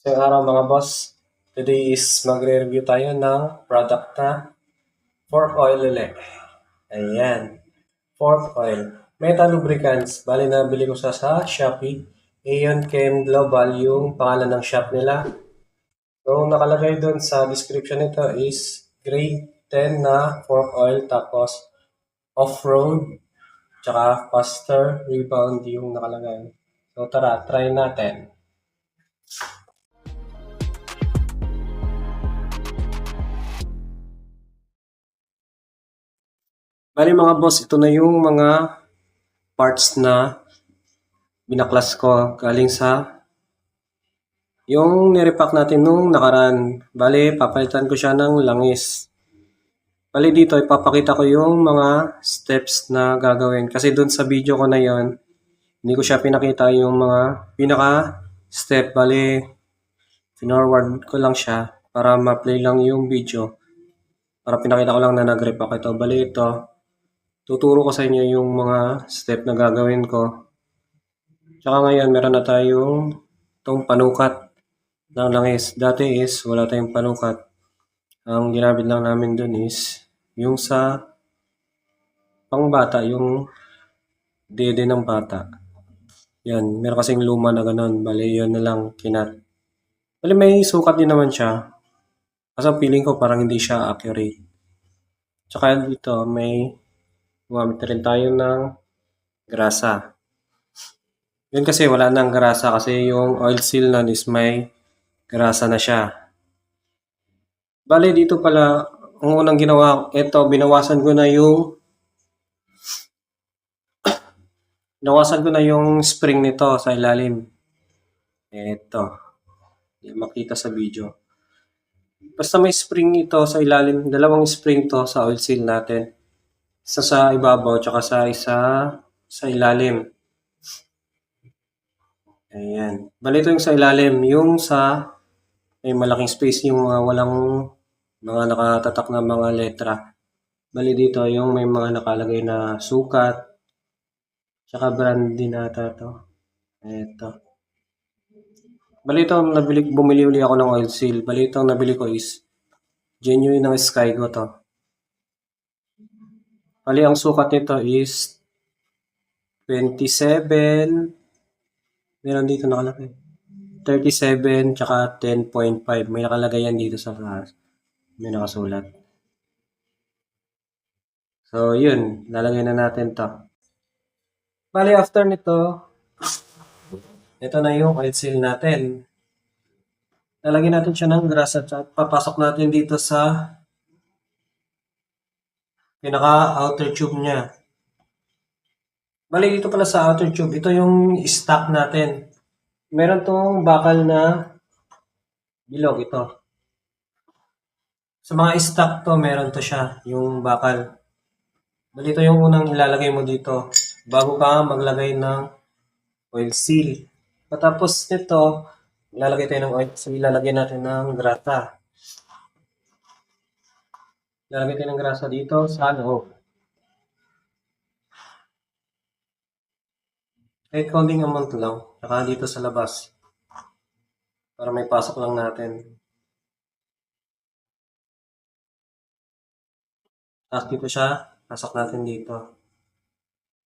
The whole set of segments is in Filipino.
So, araw mga boss, today is magre-review tayo ng product na fork oil ulit. Ayan, fork oil. Meta Lubricants, bali na bili ko sa, sa Shopee. Aeon Chem Global yung pangalan ng shop nila. So, nakalagay doon sa description nito is grade 10 na fork oil tapos off-road tsaka faster rebound yung nakalagay. So, tara, try natin. Bali mga boss, ito na yung mga parts na binaklas ko galing sa yung nirepack natin nung nakaraan. Bali, papalitan ko siya ng langis. Bali dito, ipapakita ko yung mga steps na gagawin. Kasi dun sa video ko na yon hindi ko siya pinakita yung mga pinaka step. Bali, finorward ko lang siya para ma-play lang yung video. Para pinakita ko lang na nag-repack ito. Bali ito, tuturo ko sa inyo yung mga step na gagawin ko. Tsaka ngayon, meron na tayong itong panukat ng langis. Dati is, wala tayong panukat. Ang ginamit lang namin dun is, yung sa pangbata, yung dede ng bata. Yan, meron kasing luma na ganun. Bali, yun na lang kinat. Bali, may sukat din naman siya. Ang feeling ko parang hindi siya accurate. Tsaka dito, may gumamit rin tayo ng grasa. Yun kasi wala nang grasa kasi yung oil seal nun is may grasa na siya. Bale, dito pala, ang unang ginawa, ito, binawasan ko na yung Nawasan ko na yung spring nito sa ilalim. Ito. Hindi makita sa video. Basta may spring ito sa ilalim. Dalawang spring to sa oil seal natin. Isa sa ibabaw, tsaka sa isa sa ilalim. Ayan. Bali ito yung sa ilalim. Yung sa may malaking space yung mga walang mga nakatatak na mga letra. Bali dito yung may mga nakalagay na sukat, Tsaka brand din ata to. Ito. Bali ito, nabili, bumili uli ako ng oil seal. Bali ito, nabili ko is genuine ng Skygo to. Bali, ang sukat nito is 27. Meron dito nakalagay. 37 tsaka 10.5. May nakalagay yan dito sa. May nakasulat. So, yun. Lalagay na natin to. Bali, after nito, ito na yung oil seal natin. Lalagyan natin siya ng grasa at papasok natin dito sa pinaka-outer tube niya. Bali, dito pala sa outer tube, ito yung stock natin. Meron tong bakal na bilog ito. Sa mga stock to, meron to siya, yung bakal. Bali, ito yung unang ilalagay mo dito bago ka maglagay ng oil seal. Patapos nito, lalagay tayo ng oil seal, lalagyan natin ng grasa. Lalagay tayo ng grasa dito sa loob. Kahit counting amount lang, saka dito sa labas. Para may pasok lang natin. Tapos dito siya, pasok natin dito.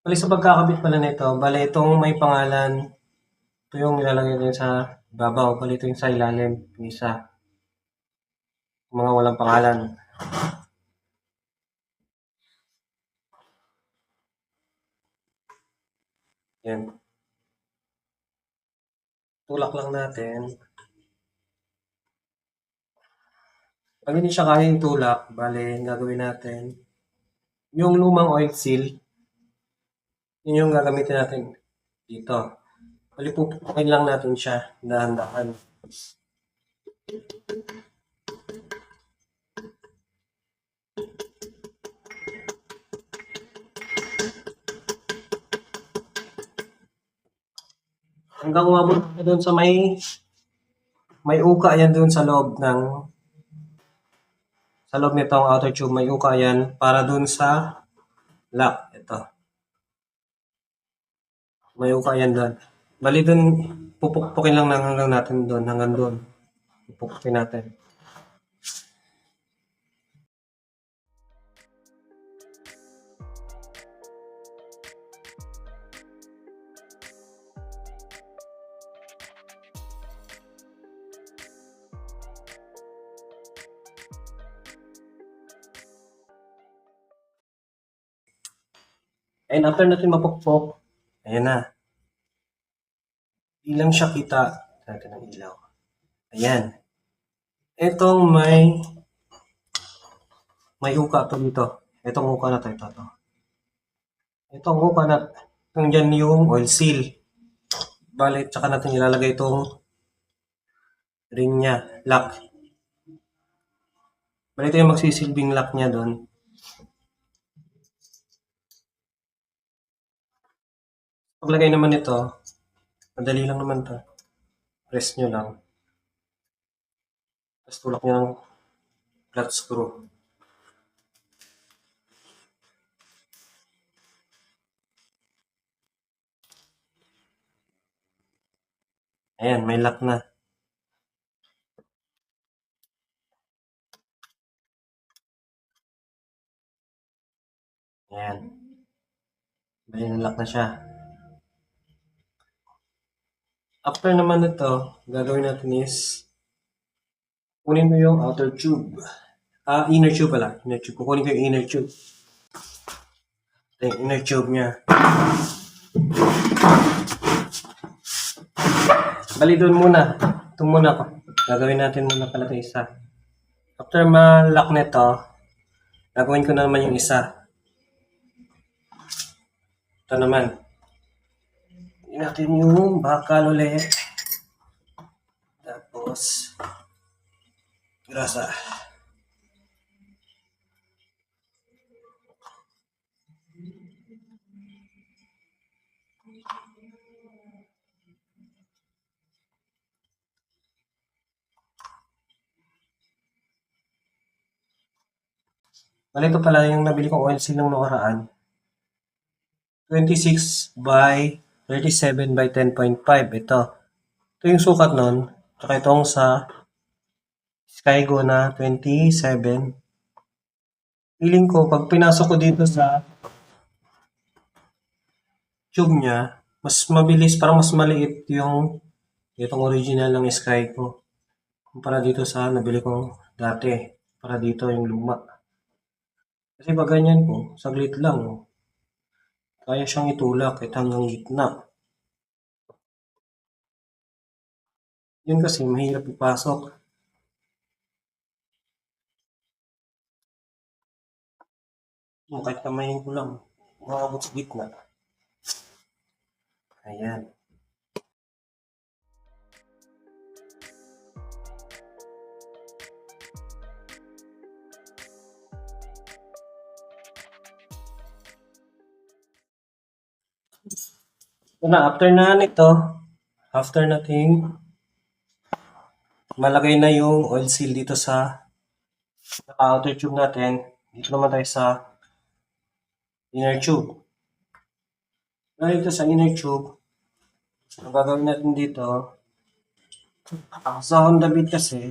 Bali sa pagkakabit pala nito, bali itong may pangalan, ito yung nilalagay din sa babaw, bali ito yung sa ilalim, yung isa. Mga walang pangalan. Yan. Tulak lang natin. Pag hindi siya kaya yung tulak, bali, gagawin natin, yung lumang oil seal, yun yung gagamitin natin dito. Bali, pupukin lang natin siya, dahan-dahan. Hanggang umabot doon sa may may uka yan doon sa loob ng sa loob nitong outer tube may uka yan para doon sa lock. Ito. May uka yan doon. Bali doon pupukpukin lang ng hanggang natin doon, hanggang doon. Pupukpukin natin. And after natin mapukpok, ayan na. Di lang siya kita. Natin ang ilaw. Ayan. Itong may may uka to dito. Itong uka na to, ito to. Itong uka na, itong dyan yung oil seal. Bale, tsaka natin ilalagay itong ring niya, lock. Bale, ito yung magsisilbing lock niya doon. Paglagay naman nito, madali lang naman to. Press nyo lang. Tapos tulak nyo ng flat screw. Ayan, may lock na. Ayan. Bali lock na siya. After naman nito, gagawin natin is kunin mo yung outer tube. Ah, inner tube pala. Inner tube. Kukunin ko yung inner tube. Ito yung inner tube niya. Bali doon muna. Ito muna ako. Gagawin natin muna pala ito isa. After ma-lock nito, gagawin ko na naman yung isa. Ito naman. Natin yung bakal ulit. Tapos, grasa. Bali ito pala yung nabili kong oil seal nung nakaraan. 26 by 37 by 10.5. Ito. Ito yung sukat nun. Tsaka itong sa Skygo na 27. Feeling ko, pag pinasok ko dito sa tube niya, mas mabilis, parang mas maliit yung itong original ng Skygo. Kumpara dito sa nabili ko dati. Para dito yung luma. Kasi pag ganyan ko, saglit lang. Oh. Kaya siyang itulak kahit hanggang gitna. Yun kasi mahirap ipasok. Kahit kamayin ko lang, makabot sa gitna. Ayan. Ito na, after na nito, after nating malagay na yung oil seal dito sa outer tube natin, dito naman tayo sa inner tube. Na dito sa inner tube, ang gagawin natin dito, sa Honda Beat kasi,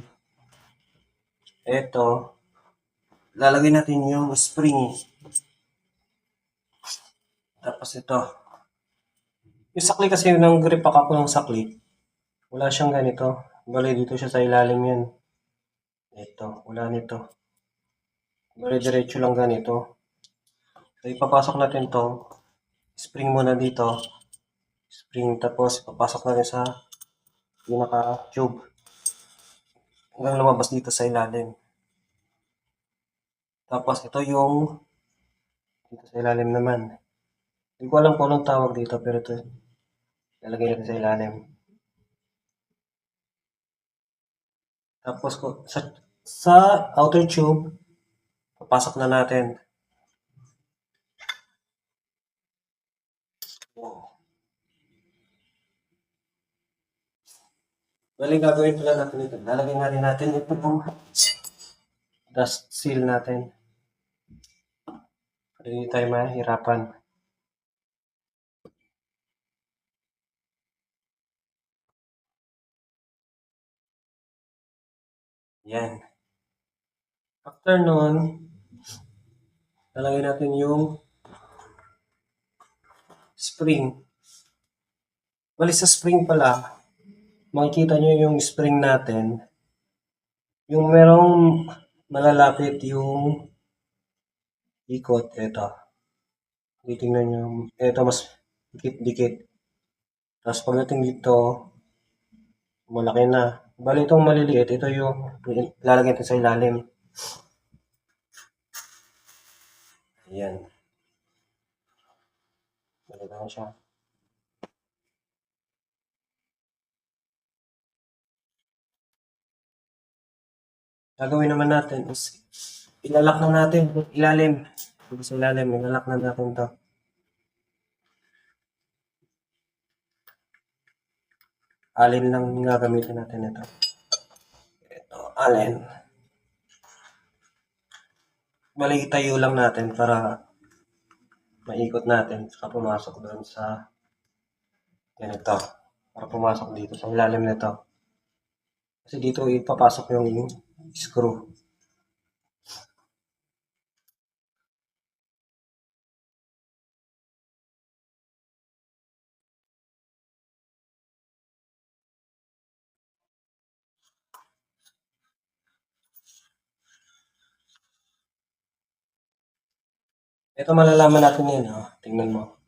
eto, lalagay natin yung spring. Tapos ito, yung sakli kasi nang grip ako ng sakli, wala siyang ganito. Bali dito siya sa ilalim yan. Ito, wala nito. Bali diretso lang ganito. So ipapasok natin to. Spring muna dito. Spring tapos ipapasok natin sa pinaka tube. Hanggang lumabas dito sa ilalim. Tapos ito yung dito sa ilalim naman. Hindi ko alam kung anong tawag dito pero ito lalagay natin sa ilalim. Tapos ko sa sa outer tube papasok na natin. Bali gagawin pala natin ito. Lalagay nga rin natin ito pong dust seal natin. Hindi tayo mahirapan. Yan. After nun, lalagay natin yung spring. Bali sa spring pala, makikita nyo yung spring natin. Yung merong malalapit yung ikot. Ito. Titingnan nyo. Ito mas dikit-dikit. Tapos pagdating dito, malaki na. Bali itong maliliit, ito yung lalagay natin sa ilalim. Ayan. Malita na siya. Gagawin naman natin is ilalak na natin ilalim. Sa ilalim, ilalak na natin to. Alin lang gagamitin natin ito. Ito, alin. Bali, itayo lang natin para maikot natin saka pumasok doon sa ganito. Para pumasok dito sa ilalim nito. Kasi dito ipapasok yung screw. Ito malalaman natin yun. Oh. Tingnan mo.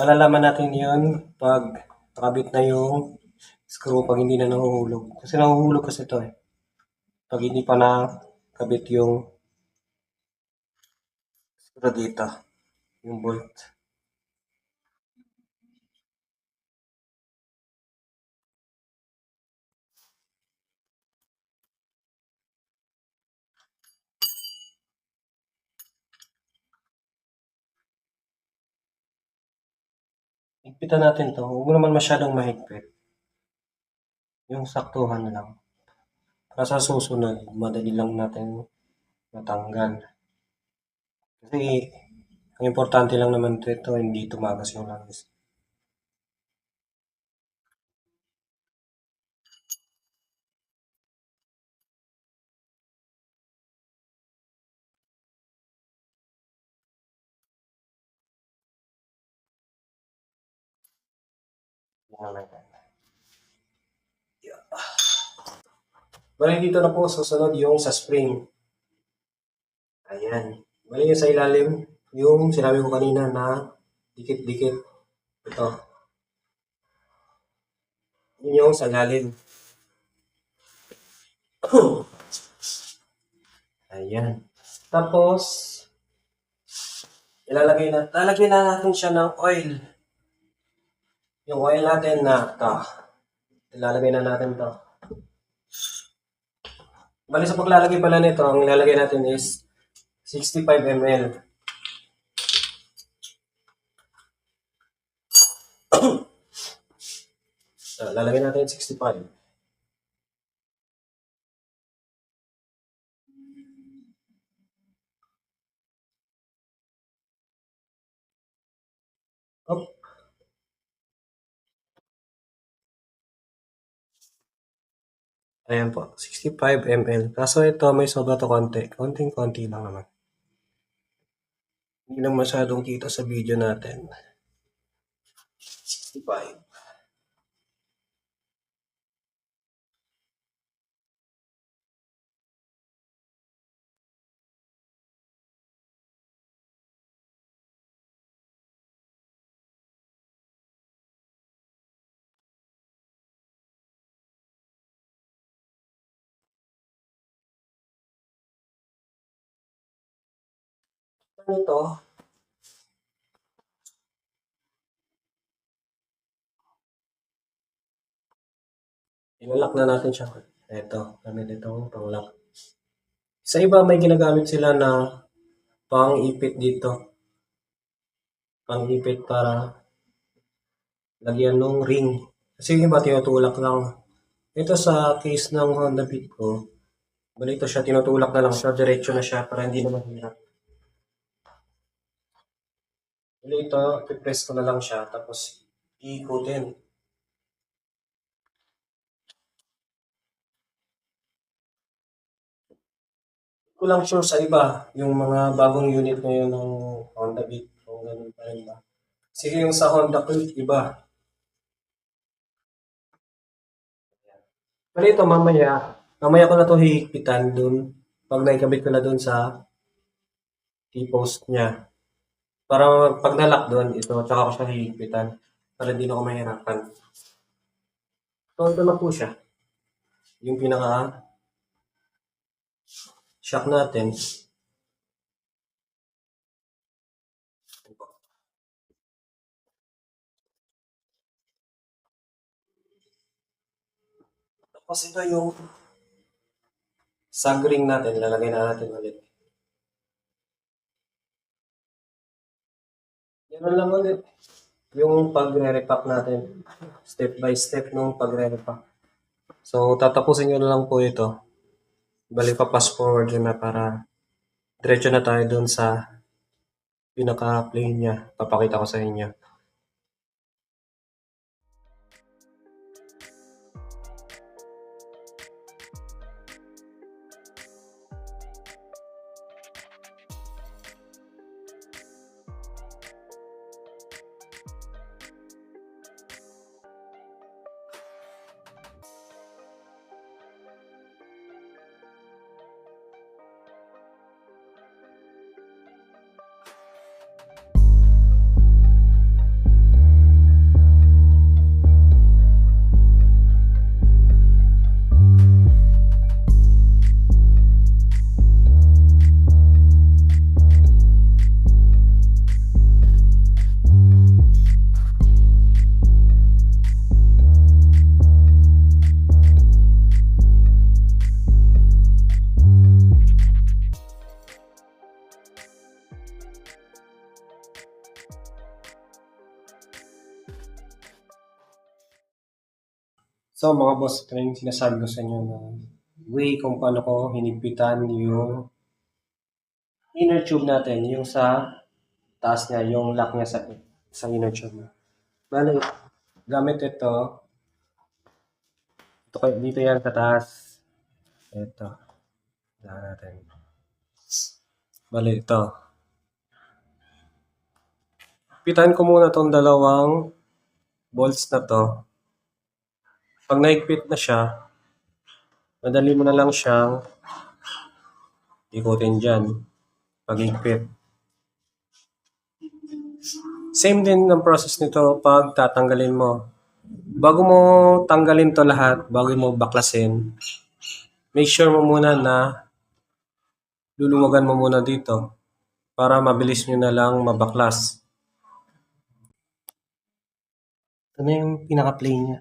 Malalaman natin yun pag nakabit na yung screw pag hindi na nahuhulog. Kasi nahuhulog kasi ito eh. Pag hindi pa nakabit yung screw dito. Yung bolt. Higpitan natin to. Huwag naman masyadong mahigpit. Yung saktuhan lang. Para sa susunod, madali lang natin matanggal. Kasi ang importante lang naman dito, hindi tumagas yung langis. Tingnan natin. Yeah. Bali dito na po susunod yung sa spring. Ayan. Bali yung sa ilalim, yung sinabi ko kanina na dikit-dikit. Ito. Yun yung sa ilalim. Ayan. Tapos, ilalagay na, lalagyan na natin siya ng oil. Yung oil natin na ito. Ilalagay na natin to. Bali sa paglalagay pala nito, ang ilalagay natin is 65 ml. so, lalagay natin 65. Ayan po, 65 ml. Kaso ito may sobra to konti. Konting-konti lang naman. Hindi lang masyadong kita sa video natin. 65. Ito, Ilalak na natin siya. Ito, gamit itong panglock. Sa iba, may ginagamit sila na pang-ipit dito. Pang-ipit para lagyan ng ring. Kasi yung iba, tinutulak lang. Ito sa case ng Honda Beat ko, balito siya, tinutulak na lang siya, diretso na siya para hindi na mahirap. Bali ito, ipipress ko na lang siya, tapos iikutin. ko lang sure sa iba, yung mga bagong unit ngayon ng Honda Beat, kung ganun pa rin ba. Sige, yung sa Honda Click, iba. Pero ito, mamaya, mamaya ko na to hihigpitan dun, pag naikabit ko na dun sa T-post niya. Para pag nalock doon, ito, tsaka ko siya hihigpitan. Para hindi na ako mahirapan. So, ito na po siya. Yung pinaka shock natin. Tapos ito yung sag ring natin. Lalagay na natin ulit. Ganun lang ulit. Yung pagre-repack natin. Step by step nung pagre-repack. So, tatapusin ko na lang po ito. Balik pa fast forward yun na para diretso na tayo dun sa pinaka-play niya. Papakita ko sa inyo. So mga boss, ito yung sinasabi ko sa inyo na way kung paano ko hinigpitan yung inner tube natin, yung sa taas niya, yung lock niya sa, sa inner tube. Bale, gamit ito, ito, dito yan sa taas. Ito. Wala natin. Bale, ito. Pitan ko muna tong dalawang bolts na to. Pag naigpit na siya, madali mo na lang siyang ikutin dyan. Pag igpit. Same din ang process nito pag tatanggalin mo. Bago mo tanggalin to lahat, bago mo baklasin, make sure mo muna na luluwagan mo muna dito para mabilis nyo na lang mabaklas. Na yung pinaka-play niya.